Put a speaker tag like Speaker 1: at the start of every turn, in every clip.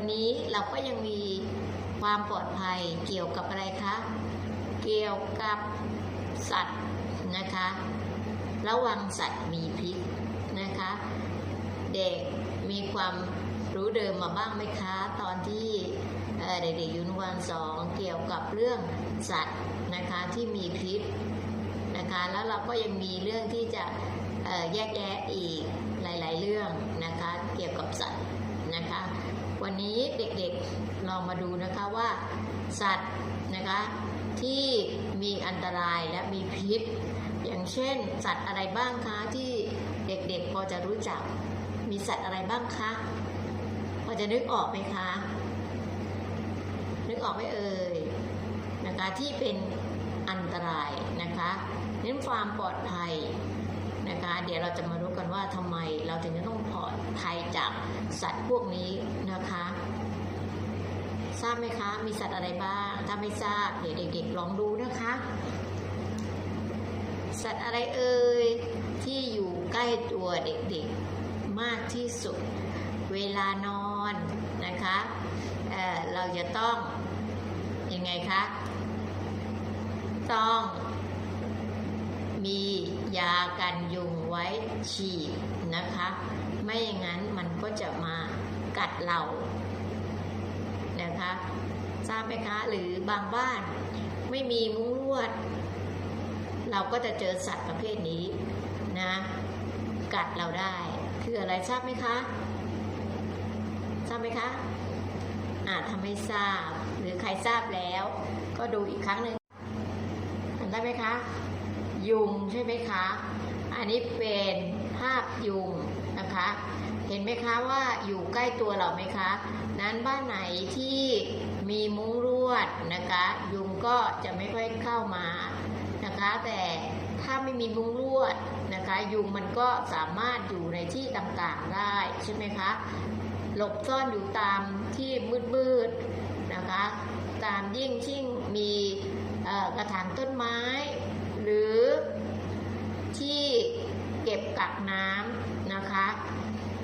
Speaker 1: วันนี้เราก็ยังมีความปลอดภัยเกี่ยวกับอะไรคะ เกี่ยวกับสัตว์นะคะ ระวังสัตว์มีพิษนะคะ เด็กมีความรู้เดิมมาบ้างไหมคะ ตอนที่เอ่อเด็กๆอยู่นุบาลสองเกี่ยวกับเรื่องสัตว์นะคะที่มีพิษนะคะแล้วเราก็ยังมีเรื่องที่จะแยกแยะอีกหลาย ๆ เรื่องนะคะ เกี่ยวกับสัตว์นะคะ วันนี้เด็กๆลองมาดูนะคะว่าสัตว์นะคะที่มีอันตรายและมีพิษ อย่างเช่น สัตว์อะไรบ้างคะที่เด็กๆพอจะรู้จัก มีสัตว์อะไรบ้างคะพอจะนึกออกไหมคะนึกออกไหมเอ่ยนะคะที่เป็นอันตรายนะคะเน้นความปลอดภัย นะคะ เดี๋ยวเราจะมารู้กันว่าทำไมเราถึงจะต้องปลอดภัยจากสัตว์พวกนี้นะคะ ทราบไหมคะ มีสัตว์อะไรบ้าง ถ้าไม่ทราบเดี๋ยวเด็กๆลองดูนะคะ สัตว์อะไรเอ่ยที่อยู่ใกล้ตัวเด็กๆมากที่สุด เวลานอนนะคะเอ่อเราจะต้องยังไงคะ ต้อง มียากันยุงไว้ฉีดนะคะ ไม่อย่างนั้นมันก็จะมากัดเรานะคะทราบไหมคะหรือบางบ้านไม่มีมุ้งลวด เราก็จะเจอสัตว์ประเภทนี้นะกัดเราได้ คืออะไรทราบไหมคะ ทราบไหมคะอาถ้าไม่ทราบ หรือใครทราบแล้ว ก็ดูอีกครั้งหนึ่งเห็นได้ไหมคะ ยุงใช่ไหมคะ อันนี้เป็นภาพยุงนะคะ เห็นไหมคะว่าอยู่ใกล้ตัวเราไหมคะ นั้นบ้านไหนที่มีมุ้งลวดนะคะ ยุงก็จะไม่ค่อยเข้ามานะคะ แต่ถ้าไม่มีมุ้งลวดนะคะ ยุงมันก็สามารถอยู่ในที่ต่างๆได้ใช่ไหมคะหลบซ่อนอยู่ตามที่มืดๆนะคะ ตามยิ่งชิ่งมีกระถางต้นไม้ หรือที่เก็บกักน้ำนะคะ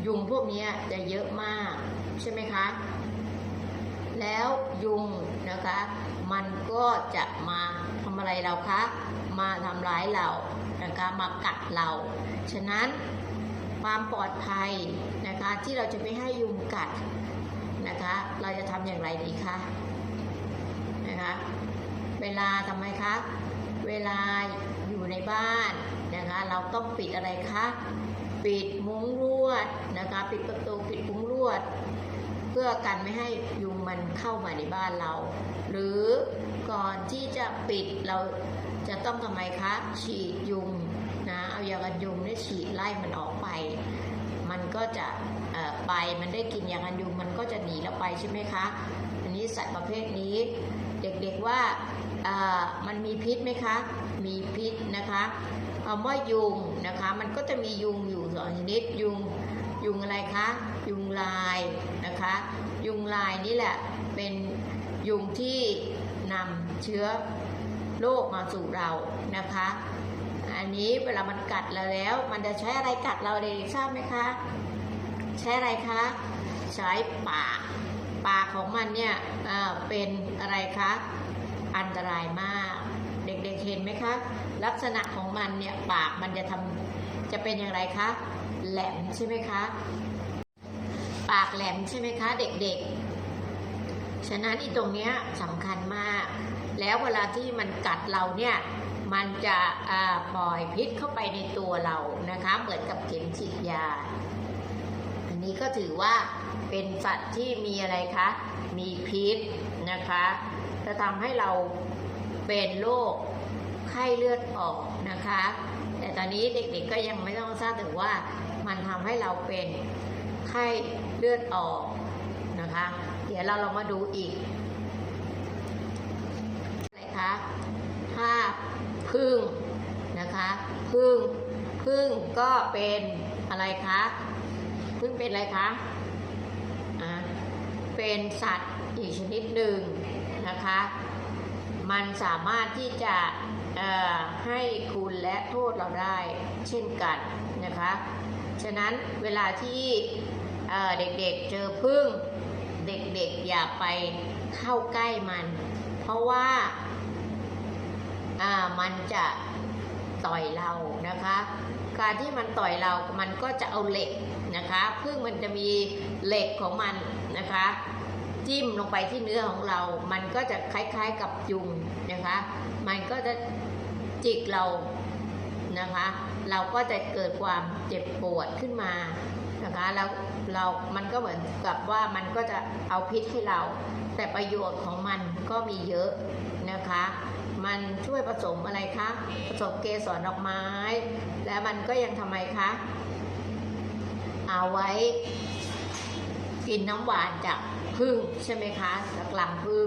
Speaker 1: ยุงพวกนี้จะเยอะมากใช่ไหมคะ แล้วยุงนะคะ มันก็จะมาทำอะไรเราคะ มาทำร้ายเรานะคะมากัดเรา ฉะนั้นความปลอดภัยนะคะที่เราจะไม่ให้ยุงกัดนะคะ เราจะทำอย่างไรดีคะนะคะ เวลาทำไมคะ เวลาอยู่ในบ้านนะคะ เราต้องปิดอะไรคะปิดมุ้งลวดนะคะ ปิดประตูปิดมุ้งลวด เพื่อกันไม่ให้ยุงมันเข้ามาในบ้านเรา หรือก่อนที่จะปิดเราจะต้องทำไมคะฉีดยุงนะเอายากันยุงเนี่ยฉีดไล่มันออกไป มันก็จะไปมันได้กินยากันยุงมันก็จะหนีเราไปใช่ไหมคะ นี้สัตว์ประเภทนี้ เด็กๆว่ามันมีพิษไหมคะ มีพิษนะคะคำว่ายุงนะคะ มันก็จะมียุงอยู่สองชนิดยุงยุงอะไรคะ ยุงลายนะคะ ยุงลายนี่แหละเป็นยุงที่นำเชื้อโรคมาสู่เรานะคะ อันนี้เวลามันกัดเราแล้ว มันจะใช้อะไรกัดเราเด็กทราบไหมคะ ใช้อะไรคะ ใช้ปาก ปากของมันเนี่ยเป็นอะไรคะอันตรายมาก เด็กๆเห็นไหมคะ ลักษณะของมันเนี่ยปากมันจะทำจะเป็นอย่างไรคะแหลมใช่ไหมคะ ปากแหลมใช่ไหมคะ เด็กๆ ฉะนั้นอีตรงเนี้ยสำคัญมาก แล้วเวลาที่มันกัดเราเนี่ยมันจะปล่อยพิษเข้าไปในตัวเรานะคะ เหมือนกับเข็มฉีดยา นี้ก็ถือว่าเป็นสัตว์ที่มีอะไรคะ มีพิษนะคะ จะทำให้เราเป็นโรคไข้เลือดออกนะคะ แต่ตอนนี้เด็กๆก็ยังไม่ต้องทราบถึงว่ามันทำให้เราเป็นไข้เลือดออกนะคะ เดี๋ยวเราลองมาดูอีกอะไรคะภาพึ่งนะคะ พึ่งพึ่งก็เป็นอะไรคะ พึ่งเป็นอะไรคะอะเป็นสัตว์อีกชนิดหนึ่งนะคะ มันสามารถที่จะให้คุณและโทษเราได้เช่นกันนะคะ ฉะนั้นเวลาที่เอ่อเด็กๆเจอพึ่งเด็กๆอย่าไปเข้าใกล้มัน เพราะว่าอ่ามันจะต่อยเรานะคะ การที่มันต่อยเรา มันก็จะเอาเหล็กนะคะพึ่งมันจะมีเหล็กของมันนะคะ จิ้มลงไปที่เนื้อของเรา มันก็จะคล้ายๆกับยุงนะคะ มันก็จะจิกเรานะคะ เราก็จะเกิดความเจ็บปวดขึ้นมานะคะแล้วเรา มันก็เหมือนกับว่ามันก็จะเอาพิษให้เรา แต่ประโยชน์ของมันก็มีเยอะนะคะ มันช่วยผสมอะไรคะ ผสมเกสรดอกไม้ และมันก็ยังทำไมคะ เอาไว้กินน้ำหวานจากพึ่งใช่ไหมคะจากหลังพึ่ง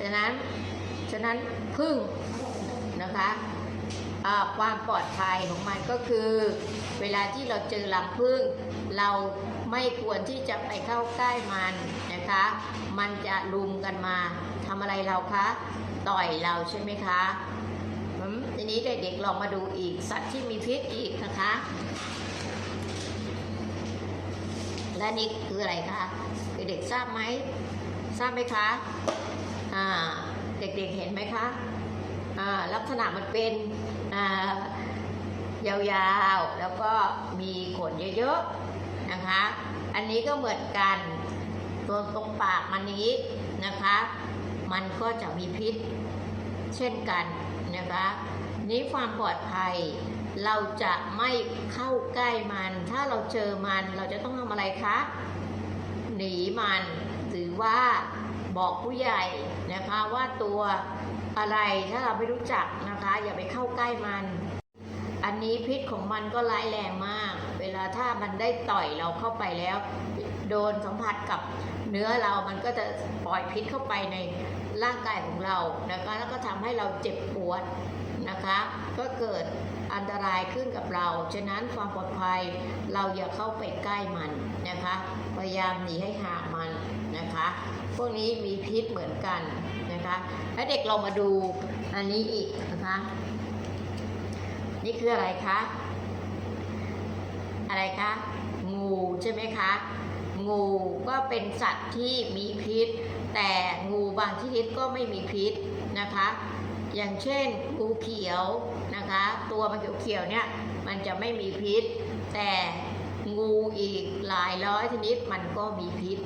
Speaker 1: ฉะนั้น ฉะนั้นพึ่งนะคะ ความปลอดภัยของมันก็คือ เวลาที่เราเจอหลังพึ่งเราไม่ควรที่จะไปเข้าใกล้มันนะคะ มันจะลุมกันมาทำอะไรเราคะต่อยเราใช่ไหมคะอืมทีนี้เด็กๆลองมาดูอีกสัตว์ที่มีพิษอีกนะคะ และนี่คืออะไรคะเด็กๆทราบไหมทราบไหมคะอ่าเด็กๆเห็นไหมคะอ่าลักษณะมันเป็น ยาวๆ แล้วก็มีขนเยอะๆนะคะ อันนี้ก็เหมือนกันตัวตรงปากมันนี้นะคะ มันก็จะมีพิษเช่นกันนะคะ นี้ความปลอดภัยเราจะไม่เข้าใกล้มัน ถ้าเราเจอมันเราจะต้องทำอะไรคะ หนีมัน หรือว่าบอกผู้ใหญ่นะคะว่าตัว อะไรถ้าเราไม่รู้จักนะคะ อย่าไปเข้าใกล้มัน อันนี้พิษของมันก็ร้ายแรงมาก เวลาถ้ามันได้ต่อยเราเข้าไปแล้ว โดนสัมผัสกับเนื้อเรามันก็จะปล่อยพิษเข้าไปในร่างกายของเรานะคะแล้วก็ทำให้เราเจ็บปวดนะคะ ก็เกิดอันตรายขึ้นกับเรา ฉะนั้นความปลอดภัยเราอย่าเข้าไปใกล้มันนะคะ พยายามหนีให้ห่างมันนะคะ พวกนี้มีพิษเหมือนกัน นะคะ แล้วเด็กเรามาดูอันนี้อีกนะคะ นี่คืออะไรคะ อะไรคะ งูใช่ไหมคะ งูก็เป็นสัตว์ที่มีพิษ แต่งูบางชนิดก็ไม่มีพิษนะคะ อย่างเช่นงูเขียวนะคะ ตัวมันเขียวๆเนี่ยมันจะไม่มีพิษ แต่งูอีกหลายร้อยชนิดมันก็มีพิษ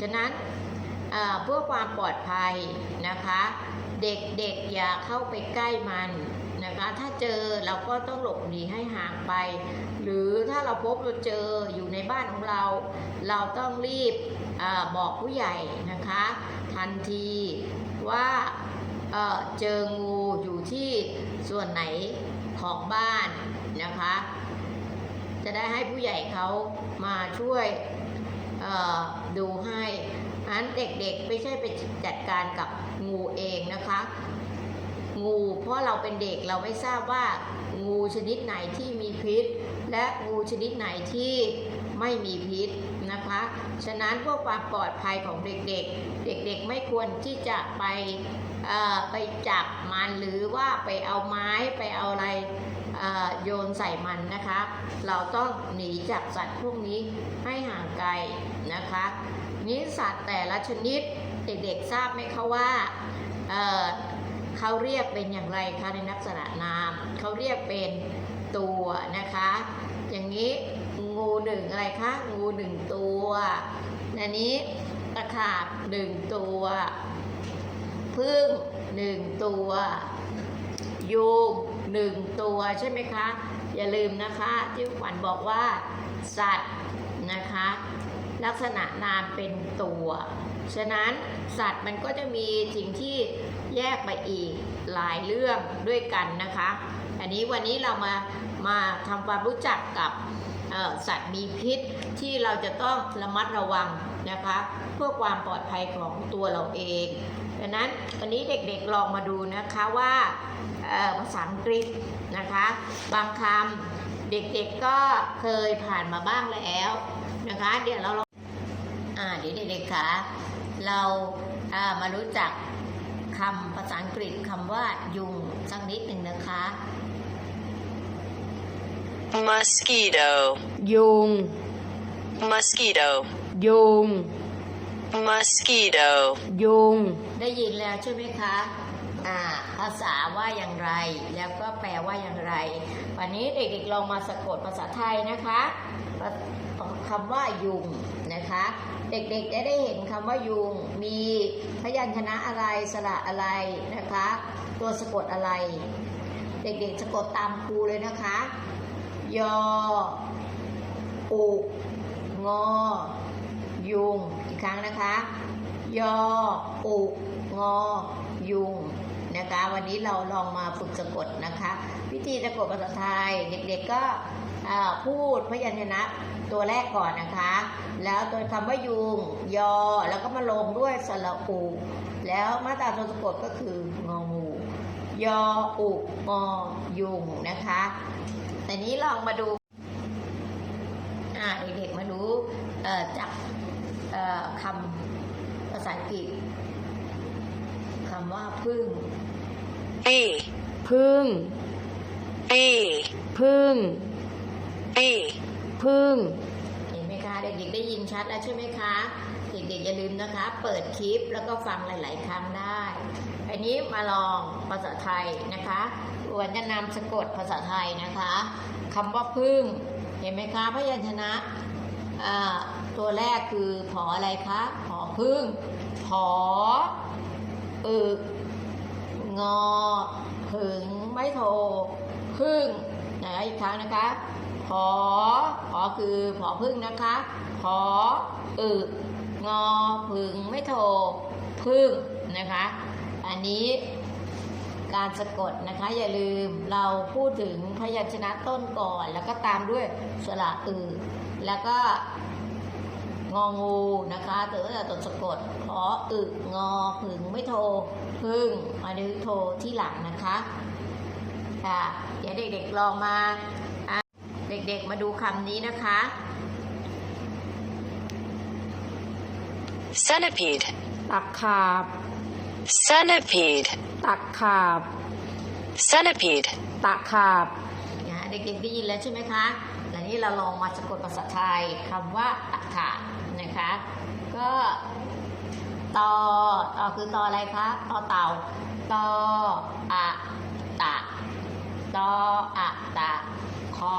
Speaker 1: ฉะนั้น เพื่อความปลอดภัยนะคะ เด็กๆอย่าเข้าไปใกล้มันนะคะถ้าเจอเราก็ต้องหลบหนีให้ห่างไป หรือถ้าเราพบเราเจออยู่ในบ้านของเรา เราต้องรีบอบอกผู้ใหญ่นะคะ ทันทีว่าเเจองูอยู่ที่ส่วนไหนของบ้านนะคะ จะได้ให้ผู้ใหญ่เขามาช่วย ดูให้อันเด็กๆไม่ใช่ไปจัดการกับงูเองนะคะ งูเพราะเราเป็นเด็กเราไม่ทราบว่างูชนิดไหนที่มีพิษ และงูชนิดไหนที่ไม่มีพิษนะคะ ฉะนั้นเพื่อความปลอดภัยของเด็กๆ เด็กๆไม่ควรที่จะไปไปจับมันหรือว่าไปเอาไม้ไปเอาอะไร โยนใส่มันนะคะ เราต้องหนีจากสัตว์พวกนี้ให้ห่างไกลนะคะนี้สัตว์แต่ละชนิดเด็กๆทราบไหมคะว่าเเขาเรียกเป็นอย่างไรคะในลักษณะนามเขาเรียกเป็นตัวนะคะ อย่างนี้งูหนึ่งอะไรคะงูหนึ่งตัวอันนี้ตะขาบหนึ่งตัวพึ่งหนึ่งตัวยูง หนึ่งตัวใช่ไหมคะ อย่าลืมนะคะที่ขวัญบอกว่า สัตว์นะคะ ลักษณะนามเป็นตัว ฉะนั้นสัตว์มันก็จะมีสิ่งที่แยกไปอีกหลายเรื่องด้วยกันนะคะ อันนี้วันนี้เรามามาทำความรู้จักกับสัตว์มีพิษที่เราจะต้องระมัดระวังนะคะ เพื่อความปลอดภัยของตัวเราเอง ดังนั้นวันนี้เด็กๆลองมาดูนะคะว่าเอ่อภาษาอังกฤษนะคะ บางคำเด็กๆก็เคยผ่านมาบ้างแล้วนะคะ เดี๋ยวเราอ่าเดี๋ยวเด็กๆคะเราอ่ามารู้จักคำภาษาอังกฤษคำว่ายุงสักนิดหนึ่งนะคะ
Speaker 2: mosquito,
Speaker 3: ยุง
Speaker 2: mosquito,
Speaker 3: ยุง
Speaker 2: mosquito,
Speaker 3: ยุง
Speaker 1: ได้ยินแล้วใช่ไหมคะอ่าภาษาว่าอย่างไร แล้วก็แปลว่าอย่างไร วันนี้เด็กๆลองมาสะกดภาษาไทยนะคะคำว่ายุงนะคะ เด็กๆจะได้เห็นคำว่ายุง มีพยัญชนะอะไรสระอะไรนะคะ ตัวสะกดอะไร เด็กๆสะกดตามครูเลยนะคะ ยออุงอ ยุง อีกครั้งนะคะ ยออุงอ ยุงนะคะ วันนี้เราลองมาฝึกสะกดนะคะวิธีสะกดภาษาไทยเด็กๆก็พูดพยัญชนะตัวแรกก่อนนะคะ แล้วตัวคำว่ายุง ยอ แล้วก็มาลงด้วยสระอู แล้วมาตราตัวสะกดก็คืององูยออุงอยุงนะคะแต่นี้ลองมาดูเด็กๆมาดูจับ คำภาษาอังกฤษคำว่าพึ่ง
Speaker 2: bee,
Speaker 3: พึ่ง
Speaker 2: bee,
Speaker 3: พึ่ง
Speaker 2: bee,
Speaker 3: พึ่ง
Speaker 1: เห็นไหมคะเด็กๆได้ยินชัดแล้วใช่ไหมคะเด็กๆอย่าลืมนะคะ เปิดคลิปแล้วก็ฟังหลาย ๆ ครั้งได้ อันนี้มาลองภาษาไทยนะคะควรจะนำสะกดภาษาไทยนะคะคำว่าพึ่ง เห็นไหมคะพยัญชนะอ่า ตัวแรกคือผออะไรคะผอพึ่งผออึงอผึงไม่โทพึ่งนะอีกครั้งนะคะผอผอคือผอพึ่งนะคะผออึงอผึงไม่โทพึ่งนะคะ อันนี้การสะกดนะคะอย่าลืมเราพูดถึงพยัญชนะต้นก่อน แล้วก็ตามด้วยสระอือ แล้วก็งองูนะคะถือว่าตัวสะกดขออึงอผึงไม่โทพึ่งมาดูโทที่หลังนะคะค่ะเดี๋ยวเด็กๆลองมาอะเด็กๆมาดูคำนี้นะคะ
Speaker 2: centipede,
Speaker 3: ตักขาบ
Speaker 2: centipede,
Speaker 3: ตักขาบ
Speaker 2: centipede,
Speaker 3: ตักขาบ
Speaker 1: นะเด็กๆได้ยินแล้วใช่ไหมคะแต่ นี้เราลองมาสะกดภาษาไทยคำว่าตะขาบนะคะ ก็ตอตอคือตออะไรคะตอเต่าตออะตะตออะตะขอ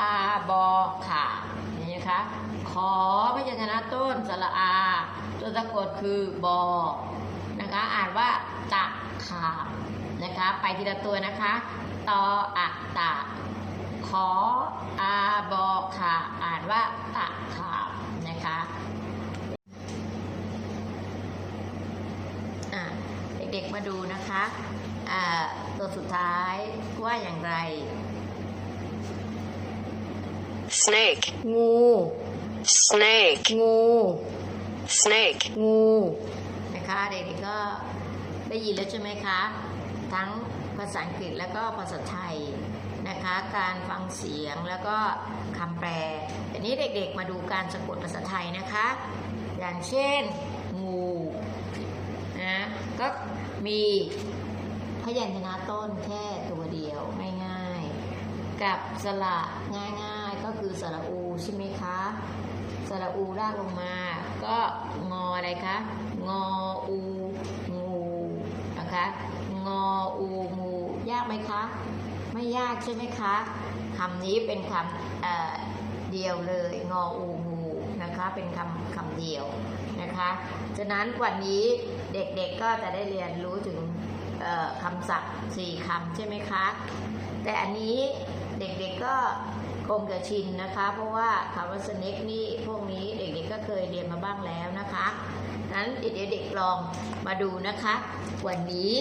Speaker 1: อาบอขานี่นะคะขอพยัญชนะต้นสระอา ตัวสะกดคือบอนะคะ อ่านว่าตะขาบนะคะ ไปทีละตัวนะคะตออะตะ ขออาบอขาอ่านว่าตะขาบนะคะอะเด็กๆมาดูนะคะอ่าตัวสุดท้ายว่าอย่างไร
Speaker 2: snake,
Speaker 3: งู
Speaker 2: snake,
Speaker 3: งู
Speaker 2: snake,
Speaker 3: งู
Speaker 1: นะคะเด็กๆก็ได้ยินแล้วใช่ไหมคะ ทั้งภาษาอังกฤษแล้วก็ภาษาไทย นะคะ การฟังเสียงแล้วก็คำแปลทีนี้เด็กๆมาดูการสะกดภาษาไทยนะคะ อย่างเช่น งูนะก็มีพยัญชนะต้นแค่ตัวเดียวง่ายๆ กับสระง่ายๆ ก็คือสระอูใช่ไหมคะสระอูลากลงมา ก็งออะไรคะงออูงูนะคะงออูงูยากไหมคะ ไม่ยากใช่ไหมคะคำนี้เป็นคำเเดียวเลย งออูงูนะคะเป็นคำคำเดียวนะคะฉะนั้นวันนี้เด็กๆก็จะได้เรียนรู้ถึงคำศัพท์สี่คำใช่ไหมคะแต่อันนี้เด็กๆก็คงจะชินนะคะ เพราะว่าคำว่าสเน็กนี่พวกนี้เด็กๆก็เคยเรียนมาบ้างแล้วนะคะนั้นเดี๋ยวเด็กๆลองมาดูนะคะ วันนี้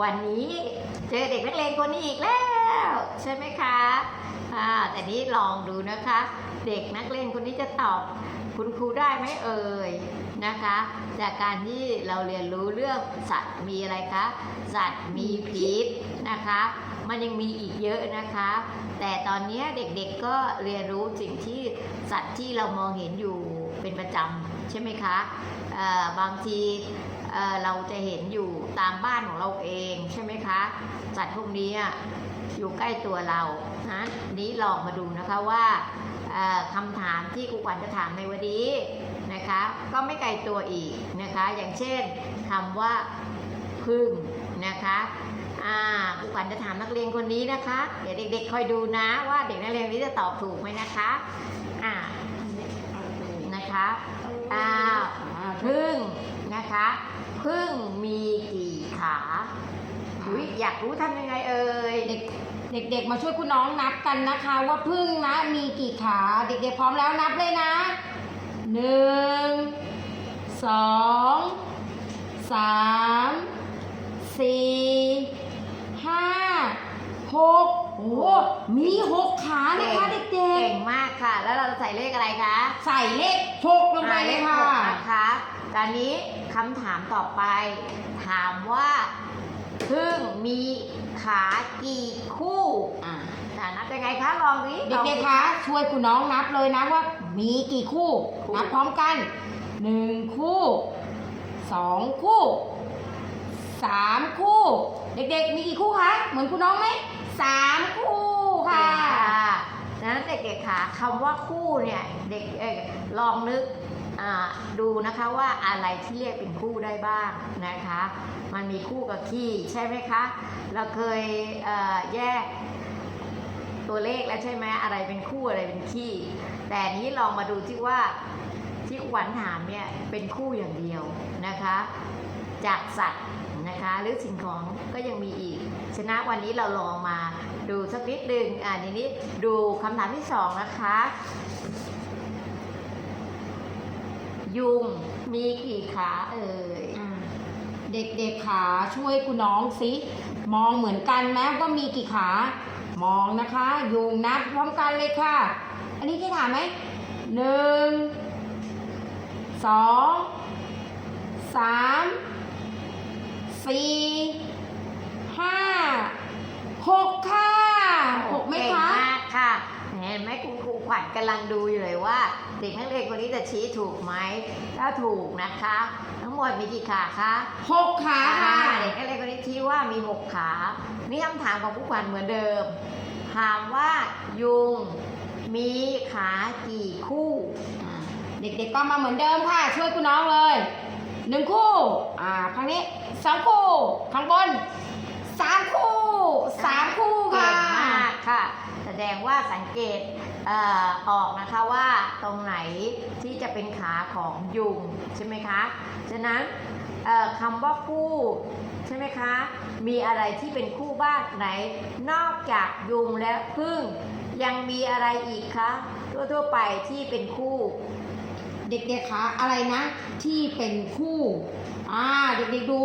Speaker 1: วันนี้เจอเด็กนักเรียนคนนี้อีกแล้ว ใช่ไหมคะอ่าแต่นี้ลองดูนะคะ เด็กนักเรียนคนนี้จะตอบคุณครูได้ไหมเอ่ย นะคะ จากการที่เราเรียนรู้เรื่องสัตว์มีอะไรคะ สัตว์มีพิษนะคะ มันยังมีอีกเยอะนะคะ แต่ตอนนี้เด็กๆก็เรียนรู้สิ่งที่สัตว์ที่เรามองเห็นอยู่เป็นประจำใช่ไหมคะบางทีเราจะเห็นอยู่ตามบ้านของเราเองใช่ไหมคะ สัตว์พวกนี้อยู่ใกล้ตัวเรานะนี้ลองมาดูนะคะว่าคำถามที่ครูขวัญจะถามในวันนี้ นะคะ ก็ไม่ไกลตัวอีกนะคะ อย่างเช่นคำว่าพึ่งนะคะอ่าครูขวัญจะถามนักเรียนคนนี้นะคะ เดี๋ยวเด็กๆคอยดูนะ ว่าเด็กนักเรียนนี้จะตอบถูกไหมนะคะอ่านะคะอ้าวพึ่งนะคะพึ่งมีกี่ขาอุ๊ยอยากรู้ทำยังไงเอ่ย
Speaker 3: เด็กเด็กๆ มาช่วยคุณน้องนับกันนะคะ ว่าพึ่งนะมีกี่ขา เด็กๆพร้อมแล้วนับเลยนะ หนึ่งสองสามสี่ห้าหกโอ้โหมีหกขานะคะเด็
Speaker 1: เก่
Speaker 3: ก
Speaker 1: งมากค่ะ แล้วเราจะใส่เลขอะไรคะ
Speaker 3: ๆใส่เลขหกลงไปเลย
Speaker 1: ห
Speaker 3: ค่ะ
Speaker 1: กนะคะตอนนี้คำถามต่อไป ถามว่า พึ่งมีขากี่คู่
Speaker 3: อะ
Speaker 1: อ่านับยังไงคะลองดิ
Speaker 3: เด็กๆคะช่วยคุณน้องนับเลยนะว่า มีกี่คู่
Speaker 1: คู่
Speaker 3: นับพร้อมกันหนึ่งคู่สองคู่สามคู่ เด็กๆ มีกี่คู่คะเหมือนคุณน้องไหมสามคู่
Speaker 1: เก่
Speaker 3: ค่ะ
Speaker 1: งค่ะดังนั้นเด็กๆค่ะคำว่าคู่เนี่ยเด็กเอ่อลองนึกอ่า ดูนะคะว่าอะไรที่เรียกเป็นคู่ได้บ้างนะคะ มันมีคู่กับขี้ใช่ไหมคะ เราเคยแยกตัวเลขแล้วใช่ไหมอะไรเป็นคู่อะไรเป็นขี้ แต่นี้ลองมาดูที่ว่าที่ขวัญถามเนี่ยเป็นคู่อย่างเดียวนะคะ จากสัตว์นะคะหรือสิ่งของก็ยังมีอีกฉะนั้นวันนี้เราลองมาดูสักนิดหนึ่งอ่าทีนี้ดูคำถามที่สองนะคะ ยุงมีกี่ขาเอ่ย
Speaker 3: อะเด็กๆขาช่วยคุณน้องสิมองเหมือนกันไหมว่ามีกี่ขามองนะคะ ยุงนับพร้อมกันเลยค่ะ อันนี้ที่ถามไหมหนึ่งสองสามสี่ห้าหกค่ะหกไหม
Speaker 1: เก่ง
Speaker 3: คะ
Speaker 1: มากค่ะเห็นไหมคุณครูขวัญกำลังดูอยู่เลยว่า เด็กนักเรียนคนนี้จะชี้ถูกไหมถ้าถูกนะคะ ทั้งหมดมีกี่ขาคะ
Speaker 3: หกขาค่ะ
Speaker 1: อ่าเด็กนักเรียนคนนี้ชี้ว่ามีหกขา นี่คำถามของผู้ขวัญเหมือนเดิม ถามว่ายุงมีขากี่คู่
Speaker 3: อ่าเด็กๆก็มาเหมือนเดิมค่ะ ช่วยคุณน้องเลยหนึ่งคู่ อ่าข้างนี้สองคู่ ข้างบนสามคู่สามคู่
Speaker 1: เก่
Speaker 3: ค่ะ
Speaker 1: งมากค่ะแส ดงว่าสังเกตเอ่อออกนะคะว่าตรงไหนที่จะเป็นขาของยุงใช่ไหมคะ ฉะนั้นเอ่อคำว่าคู่ใช่ไหมคะ มีอะไรที่เป็นคู่บ้างไหน นอกจากยุงและพึ่ง ยังมีอะไรอีกคะทั่วๆไปที่เป็นคู่
Speaker 3: เด็กๆคะอะไรนะ ที่เป็นคู่อ่าเด็กๆดู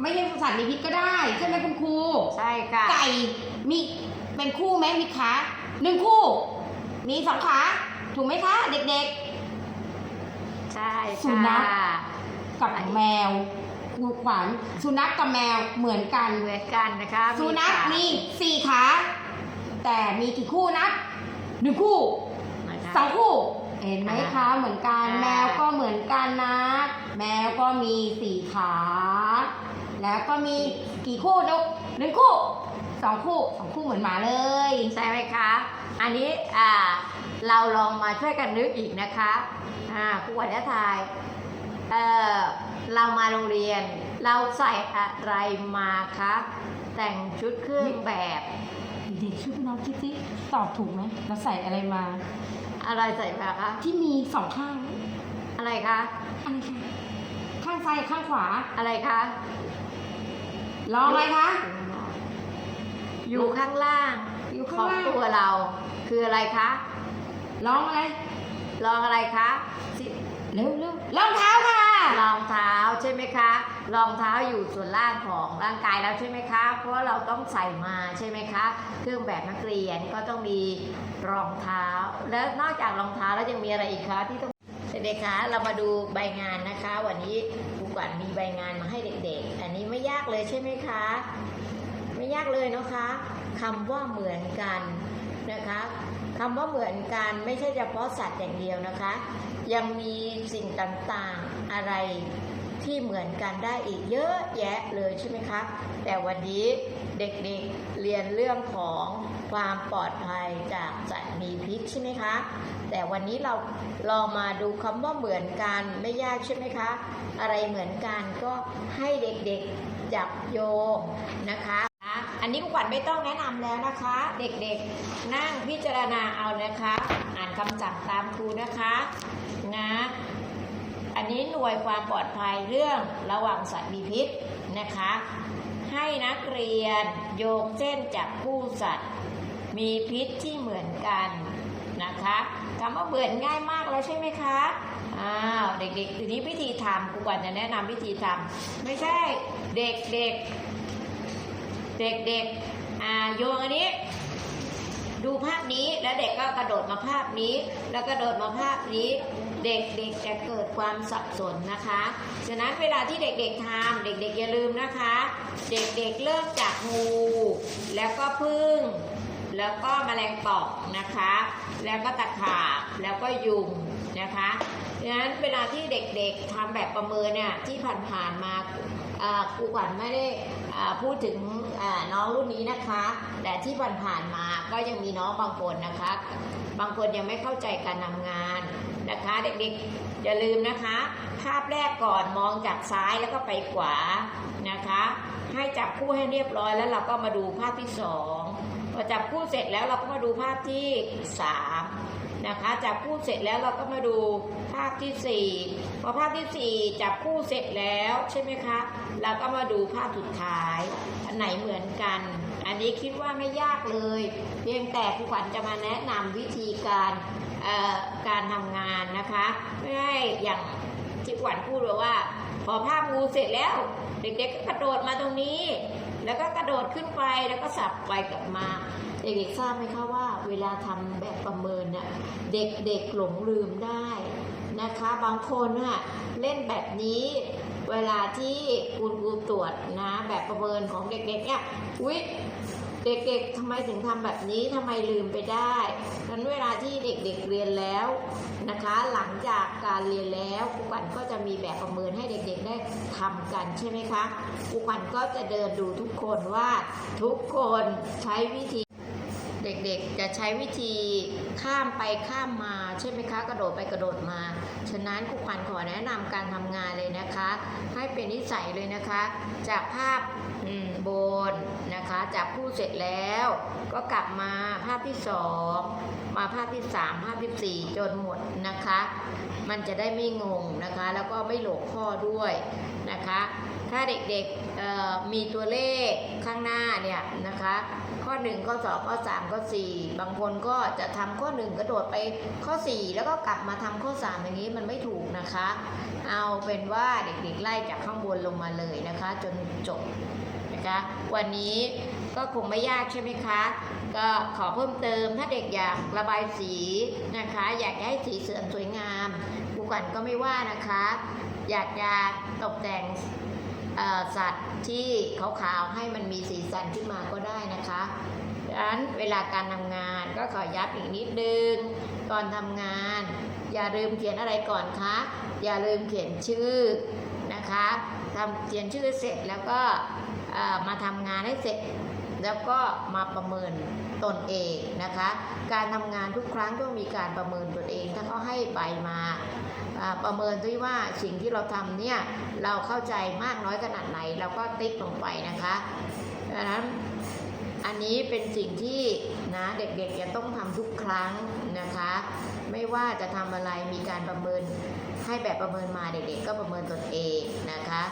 Speaker 3: ไม่ใช่สัตว์มีพิษก็ได้ ใช่ไหมคุณครู
Speaker 1: ใช่ค่ะ
Speaker 3: ไก่มี เป็นคู่ไหมมีขาหนึ่งคู่ มีสองขา ถูกไหมคะ เด็ก
Speaker 1: ใช่
Speaker 3: สุนัข
Speaker 1: ค่ะ
Speaker 3: ๆกับแมวครูขวัญสุนัขกับแมวเหมือนกัน
Speaker 1: เหมือนกันนะคะ
Speaker 3: สุนัข
Speaker 1: ขา
Speaker 3: มีสี่ขา แต่มีกี่คู่นับหนึ่งคู่
Speaker 1: นะคะ
Speaker 3: สองคู่ เห็นไหมคะเหมือนกัน
Speaker 1: อ่า
Speaker 3: แมวก็เหมือนกันนะ แมวก็มีสี่ขา แล้วก็มีกี่คู่นกหนึ่งคู่ สองคู่สองคู่เหมือนหมาเลย
Speaker 1: ใช่ไหมคะ อันนี้อ่าเราลองมาช่วยกันนึกอีกนะคะอ่าครูขวัญจะทายเอ่อเรามาโรงเรียน เราใส่อะไรมาคะแต่งชุดเครื่องแบบ
Speaker 3: เด็กๆช่วยพี่น้องคิดสิตอบถูกไหมเราใส่อะไรมา
Speaker 1: อะไรใส่มาคะ
Speaker 3: ที่มีสองข้าง
Speaker 1: อะไรคะ
Speaker 3: อะไรคะข้างซ้ายกับข้างขวา
Speaker 1: อะไรคะ
Speaker 3: ลองอะไรคะ
Speaker 1: อยู่ข้างล่าง
Speaker 3: อยู่
Speaker 1: ข
Speaker 3: ข้าง
Speaker 1: อง
Speaker 3: ล่าง
Speaker 1: ตัวเรา คืออะไรคะ
Speaker 3: ลองอะไร
Speaker 1: ลองอะไรคะสิ
Speaker 3: เร็วเร็วรองเท้าค่ะ
Speaker 1: รองเท้าใช่ไหมคะฉรองเท้าอยู่ส่วนล่างของร่างกายแล้วใช่ไหมคะ เพราะว่าเราต้องใส่มาใช่ไหมคะ เครื่องแบบนักเรียนก็ต้องมีรองเท้า แล้วนอกจากรองเท้าแล้วยังมีอะไรอีกคะที่ต้อง เด็กๆคะเรามาดูใบงานนะคะ วันนี้ครูกวัญมีใบงานมาให้เด็กๆ อันนี้ไม่ยากเลยใช่ไหมคะ ไม่ยากเลยนะคะคำว่าเหมือนกันนะคะคำว่าเหมือนกันไม่ใช่เฉพาะสัตว์อย่างเดียวนะคะ ยังมีสิ่งต่างๆอะไรที่เหมือนกันได้อีกเยอะแยะเลยใช่ไหมคะแต่วันนี้เด็กๆเรียนเรื่องของความปลอดภัยจากสัตว์มีพิษใช่ไหมคะ แต่วันนี้เราลองมาดูคำว่าเหมือนกันไม่ยากใช่ไหมคะ อะไรเหมือนกันก็ให้เด็กๆจับโยงนะคะ อันนี้คุณขวัญไม่ต้องแนะนำแล้วนะคะ เด็กๆนั่งพิจารณาเอานะคะ อ่านคำสั่งตามครูนะคะนะอันนี้หน่วยความปลอดภัยเรื่องระว่างสัตว์มีพิษนะคะ ให้นักเรียนโยงเส้นจับคู่สัตว์ มีพิษที่เหมือนกันนะคะคำว่าเหมือง่ายมากแล้วใช่ไหมคะอ้าวเด็กๆทีนี้วิธีทำครูกวันจะแนะนำวิธีทำไม่ใช่เด็กๆ เด็กๆอ่าโยงอันนี้ ดูภาพนี้แล้วเด็กก็กระโดดมาภาพนี้ แล้วกระโดดมาภาพนี้เด็กๆจะเกิดความสับสนนะคะ ฉะนั้นเวลาที่เด็กๆทำเด็กๆอย่าลืมนะคะ เด็กๆเริ่มจากงูแล้วก็พึ่ง แล้วก็แมลงป่องนะคะ แล้วก็ตะขาบแล้วก็ยุงนะคะดังนั้นเวลาที่เด็กๆทำแบบประเมินเนี่ยที่ผ่านๆมา ครูขวัญไม่ได้พูดถึงน้องรุ่นนี้นะคะ แต่ที่ผ่านๆมาก็ยังมีน้องบางคนนะคะ บางคนยังไม่เข้าใจการทำงานนะคะ เด็กๆอย่าลืมนะคะภาพแรกก่อนมองจากซ้ายแล้วก็ไปขวานะคะ ให้จับคู่ให้เรียบร้อยแล้วเราก็มาดูภาพที่สองพอจับคู่เสร็จแล้วเราก็มาดูภาพที่สามนะคะ จับคู่เสร็จแล้วเราก็มาดูภาพที่สี่พอภาพที่สี่จับคู่เสร็จแล้วใช่ไหมคะเราก็มาดูภาพสุดท้าย อันไหนเหมือนกัน อันนี้คิดว่าไม่ยากเลย เพียงแต่ครูขวัญจะมาแนะนำวิธีการการทำงานนะคะไม่ให้อย่างที่ขวัญพูดเลยว่า พอภาพงูเสร็จแล้ว เด็กๆก็กระโดดมาตรงนี้ แล้วก็กระโดดขึ้นไปแล้วก็สับไปกลับมา เด็กๆทราบไหมคะว่า เวลาทำแบบประเมินน่ะเด็กๆหลงลืมได้นะคะ บางคนน่ะเล่นแบบนี้ เวลาที่คุณครูตรวจนะแบบประเมินของเด็กๆเนี่ยอุ๊ยเด็กๆทำไมถึงทำแบบนี้ทำไมลืมไปได้ นั้นเวลาที่เด็กๆเรียนแล้วนะคะ หลังจากการเรียนแล้วครูขวัญก็จะมีแบบประเมินให้เด็กๆได้ทำกันใช่ไหมคะครูขวัญก็จะเดินดูทุกคนว่าทุกคนใช้วิธี เด็กๆจะใช้วิธีข้ามไปข้ามมาใช่ไหมคะกระโดดไปกระโดดมา ฉะนั้นครูขวัญขอแนะนำการทำงานเลยนะคะ ให้เป็นนิสัยเลยนะคะ จากภาพบนนะคะ จากผู้เสร็จแล้ว ก็กลับมาภาพที่สองมาภาพที่สามภาพที่สี่จนหมดนะคะ มันจะได้ไม่งงนะคะ แล้วก็ไม่หลงข้อด้วยนะคะ ถ้าเด็กๆมีตัวเลขข้างหน้าเนี่ยนะคะ ข้อ1ข้อ2ข้อ3ข้อ4บางคนก็จะทำข้อ 1 กระโดดไปข้อ 4 แล้วก็กลับมาทำข้อ 3 อย่างนี้มันไม่ถูกนะคะ เอาเป็นว่าเด็กๆไล่จากข้างบนลงมาเลยนะคะ จนจบนะคะวันนี้ก็คงไม่ยากใช่ไหมคะ ก็ขอเพิ่มเติมถ้าเด็กอยากระบายสีนะคะ อยากให้สีเสื่อมสวยงามครูขวัญก็ไม่ว่านะคะ อยากจะตกแต่ง สัตว์ที่ขาวๆให้มันมีสีสันขึ้นมาก็ได้นะคะดังนั้นเวลาการทำงานก็ขอย้ำอีกนิดนึงก่อนทำงาน อย่าลืมเขียนอะไรก่อนคะอย่าลืมเขียนชื่อนะคะทำเขียนชื่อเสร็จแล้วก็มาทำงานให้เสร็จ แล้วก็มาประเมินตนเองนะคะ การทำงานทุกครั้งต้องมีการประเมินตนเอง ถ้าเขาให้ใบมา ประเมินด้วยว่าสิ่งที่เราทำเนี่ยเราเข้าใจมากน้อยขนาดไหน เราก็ติ๊กลงไปนะคะดังนั้นอันนี้เป็นสิ่งที่นะเด็กๆจะต้องทำทุกครั้งนะคะ ไม่ว่าจะทำอะไรมีการประเมินให้แบบประเมินมาเด็กๆ ก็ประเมินตนเองนะคะ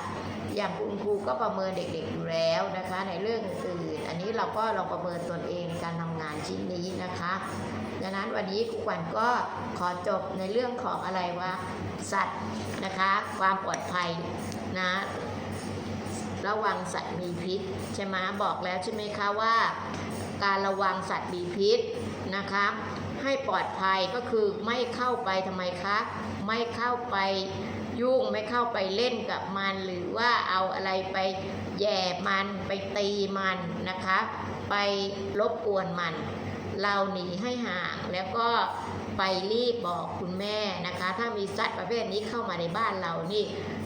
Speaker 1: อย่างคุณครูก็ประเมินเด็กๆอยู่แล้วนะคะ ในเรื่องอื่น อันนี้เราก็ลองประเมินตนเองการทำงานชิ้นนี้นะคะ ดังนั้นวันนี้ครูขวัญก็ขอจบในเรื่องของอะไรวะสัตว์นะคะ ความปลอดภัยนะระวังสัตว์มีพิษใช่ไหมบอกแล้วใช่ไหมคะว่า การระวังสัตว์มีพิษนะคะให้ปลอดภัยก็คือไม่เข้าไปทำไมคะไม่เข้าไปยุ่งไม่เข้าไปเล่นกับมัน หรือว่าเอาอะไรไปแย่มันไปตีมันนะคะ ไปรบกวนมัน เราหนีให้ห่างแล้วก็ไปรีบบอกคุณแม่นะคะ ถ้ามีสัตว์ประเภทนี้เข้ามาในบ้านเรานี่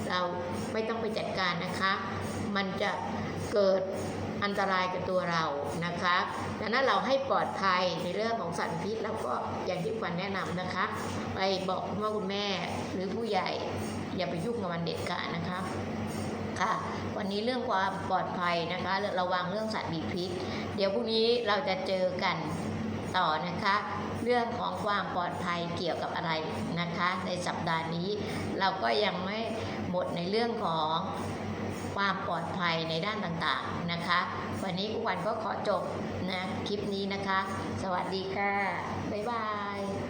Speaker 1: เราไม่ต้องไปจัดการนะคะ มันจะเกิดอันตรายกับตัวเรานะคะดังนั้นเราให้ปลอดภัยในเรื่องของสัตว์พิษ แล้วก็อย่างที่ควันแนะนำนะคะ ไปบอกคุณพ่อคุณแม่หรือผู้ใหญ่ อย่าไปยุ่งกับมันเด็ดขาดนะคะค่ะ วันนี้เรื่องความปลอดภัยนะคะ ระวังเรื่องสัตว์มีพิษ เดี๋ยวพรุ่งนี้เราจะเจอกัน ต่อนะคะ เรื่องของความปลอดภัยเกี่ยวกับอะไรนะคะ ในสัปดาห์นี้เราก็ยังไม่หมดในเรื่องของความปลอดภัยในด้านต่างๆนะคะ วันนี้อุวันก็ขอจบนะคลิปนี้นะคะ สวัสดีค่ะ บ๊ายบาย